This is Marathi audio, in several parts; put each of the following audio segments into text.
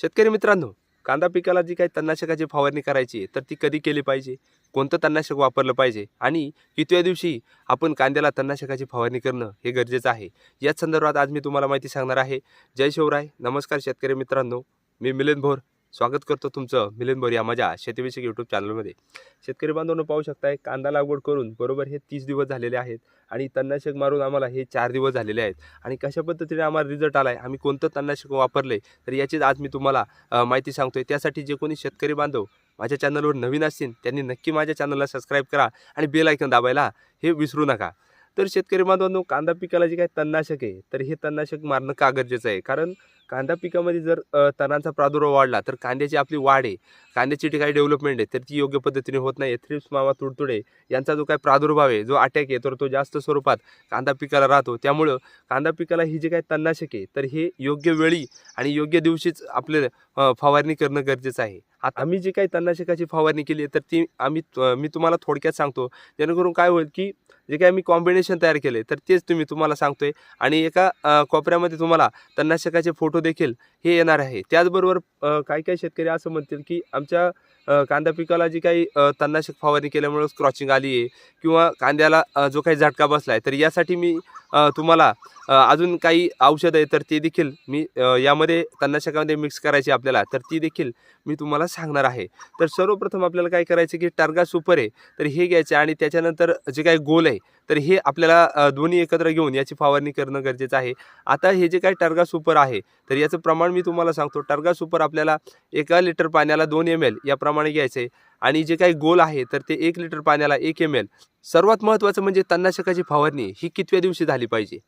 शेतकरी मित्रांनो कांदा पिकाला जी काही तणनाशकाची फवारणी करायची आहे तर ती कधी केली पाहिजे? कोणतं तणनाशक वापरलं पाहिजे? आणि कितव्या दिवशी आपण कांद्याला तणनाशकाची फवारणी करणं हे गरजेचं आहे? याच संदर्भात आज मी तुम्हाला माहिती सांगणार आहे. जय शिवराय. नमस्कार शेतकरी मित्रांनो. मी मिलिंद भोर. स्वागत करतो तुमचं मिलन बोरिया या माझ्या शेतीविषयक यूट्यूब चॅनलमध्ये शेतकरी बांधवांनो पाहू शकताय कांदा लागवड करून बरोबर हे तीस दिवस झालेले आहेत आणि तणनाशक मारून आम्हाला हे चार दिवस झालेले आहेत. आणि कशा पद्धतीने आम्हाला रिझल्ट आला आहे आम्ही कोणतं तणनाशक वापरले तर याचीच आज मी तुम्हाला माहिती सांगतोय. त्यासाठी जे कोणी शेतकरी बांधव माझ्या चॅनलवर नवीन असतील त्यांनी नक्की माझ्या चॅनलला सबस्क्राईब करा आणि बेल ऐकून दाबायला हे विसरू नका. तर शेतकरी बांधवांनो कांदा पिकाला जे काही तणनाशक आहे तर हे तणनाशक मारणं का गरजेचं आहे? कारण कांदा पिकामध्ये जर तणांचा प्रादुर्भाव वाढला तर कांद्याची आपली वाढ आहे. कांद्याची जी काही डेव्हलपमेंट आहे तर ती योग्य पद्धतीने होत नाही. थ्रिप्स मावा तुडतुडे यांचा जो काही प्रादुर्भाव आहे जो अटॅक आहे तर तो जास्त स्वरूपात कांदा पिकाला राहतो. त्यामुळं कांदा पिकाला ही जे काही तणनाशक आहे तर हे योग्य वेळी आणि योग्य दिवशीच आपले फवारणी करणं गरजेचं आहे. आता आम्ही जी काही तणनाशकाची फवारणी केली आहे तर ती आम्ही मी तुम्हाला थोडक्यात सांगतो. जेणेकरून काय होईल की जे काही आम्ही कॉम्बिनेशन तयार केले तर तेच तुम्ही तुम्हाला सांगतोय. आणि एका कोपऱ्यामध्ये तुम्हाला तणनाशकाचे फोटो देखील हे येणार आहे. त्याचबरोबर काही काही शेतकरी असं म्हणतील की आमच्या कांदा पिकाला जी काही तन्नाशक तणनाशक फवारणी केल्यामुळं क्रॉचिंग आली आहे किंवा कांद्याला जो काही झटका बसला आहे तर यासाठी मी तुम्हाला अजून काही औषधं आहे तर ते देखील मी यामध्ये तणनाशकामध्ये मिक्स करायची आपल्याला तर ती देखील मी तुम्हाला सांगणार आहे. तर सर्वप्रथम आपल्याला काय करायचं की टार्गा सुपर आहे तर हे घ्यायचे आणि त्याच्यानंतर जे काही गोल आहे तर हे आपल्याला दोन्ही एकत्र घेऊन याची फवारणी करणं गरजेचं आहे. आता हे जे काही टार्गा सुपर आहे तर याचं प्रमाण मी तुम्हाला सांगतो. टार्गा सुपर आपल्याला एका लिटर पाण्याला दोन एम एल प्रमाणे घ्यायचं. आहे आणि जे काही गोल आहे तर ते एक लिटर पाण्याला एक एम एल सर्वात महत्त्वाचं म्हणजे तणनाशकाची फवारणी ही कितव्या दिवशी झाली पाहिजे?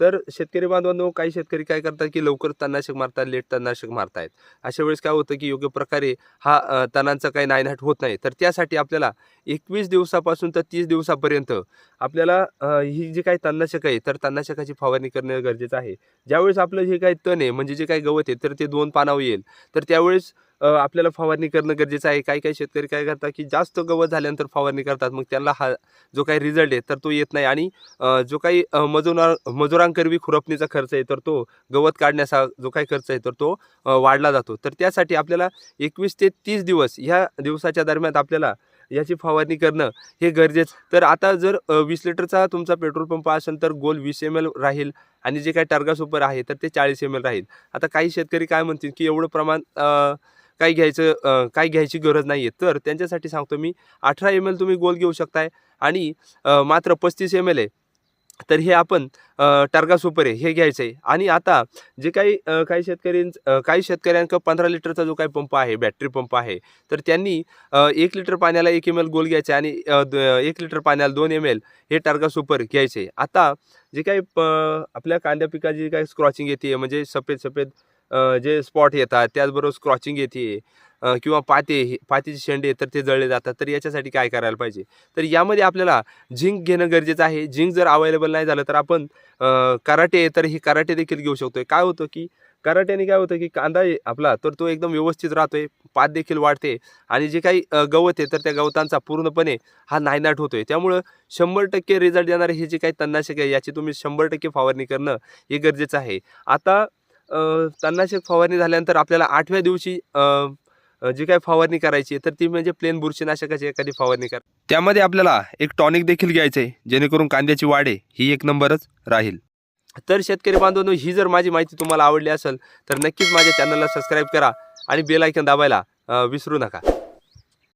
तर शेतकरी बांधवांनो काही शेतकरी काय करतात की लवकर तणनाशक मारतात लेट तणनाशक मारतायत. अशा वेळेस काय होतं की योग्य प्रकारे हा तणांचा काही नायनाट होत नाही. तर त्यासाठी आपल्याला एकवीस दिवसापासून तर तीस दिवसापर्यंत आपल्याला ही जी काही तणनाशक आहे तर तणनाशकाची फवारणी करणं गरजेचं आहे. ज्यावेळेस आपलं जे काही तण आहे म्हणजे जे काही गवत आहे तर ते दोन पानावर येईल. तर त्यावेळेस आपल्याला फवारणी करणं गरजेचं आहे. काही काही शेतकरी काय करतात की जास्त गवत झाल्यानंतर फवारणी करतात. मग त्यांना हा जो काही रिझल्ट आहे तर तो येत नाही. आणि जो काही मजुरा मजुरांकरवी खुरपणीचा खर्च आहे तर तो गवत काढण्याचा जो काही खर्च आहे तर तो वाढला जातो. तर त्यासाठी आपल्याला एकवीस ते तीस दिवस ह्या दिवसाच्या दरम्यान आपल्याला याची फवारणी करणं हे गरजेचं. तर आता जर वीस लिटरचा तुमचा पेट्रोल पंप असेल तर गोल वीस एम एल राहील आणि जे काही टार्गा सुपर आहे तर ते चाळीस एम एल राहील. आता काही शेतकरी काय म्हणतील की एवढं प्रमाण काही घ्यायचं काही घ्यायची गरज नाही आहे तर त्यांच्यासाठी सांगतो मी अठरा एम एल तुम्ही गोल घेऊ शकताय आणि मात्र पस्तीस एम एल आहे. तर हे आपण अ, टार्गा सुपर आहे हे घ्यायचं आहे आणि आता जे काही काही शेतकरी काही शेतकऱ्यांक पंधरा लिटरचा जो काही पंप आहे बॅटरी पंप आहे तर त्यांनी एक लिटर पाण्याला एक एम एल गोल घ्यायचे आणि द- एक लिटर पाण्याला दोन एम एल हे टार्गा सुपर घ्यायचे. आता जे काही प- आपल्या कांद्या पिकाची जी काही स्क्रॉचिंग येते म्हणजे सफेद सफेद जे स्पॉट येतात त्याचबरोबर स्क्रॉचिंग येते किंवा पाते हे- शेंडे तर ते जळले जातात. तर याच्यासाठी काय करायला पाहिजे? तर यामध्ये आपल्याला झिंक घेणं गरजेचं आहे. झिंक जर अवेलेबल नाही झालं तर आपण कराटे आहे तर हे कराटे देखील घेऊ शकतो काय होतं की कराट्याने काय होतं की कांदा आपला तर तो एकदम व्यवस्थित राहतोय पात देखील वाढते आणि जे काही गवत आहे तर त्या गवतांचा पूर्णपणे हा नायनाट होतोय. त्यामुळं शंभर टक्के रिझल्ट देणारे हे जे काही तणनाशक आहे याची तुम्ही शंभर टक्के फवारणी करणं हे गरजेचं आहे. आता तणनाशक फवारणी झाल्यानंतर आपल्याला आठव्या दिवशी जी काही फवारणी करायची तर ती म्हणजे प्लेन बुरशीनाशकाची एखादी फवारणी कर. त्यामध्ये आपल्याला एक टॉनिक देखील घ्यायचं आहे जेणेकरून कांद्याची वाढ ही एक नंबरच राहील. तर शेतकरी बांधवांनो ही जर माझी माहिती तुम्हाला आवडली असेल तर नक्कीच माझ्या चॅनलला सबस्क्राईब करा आणि बेल ऐकन दाबायला विसरू नका.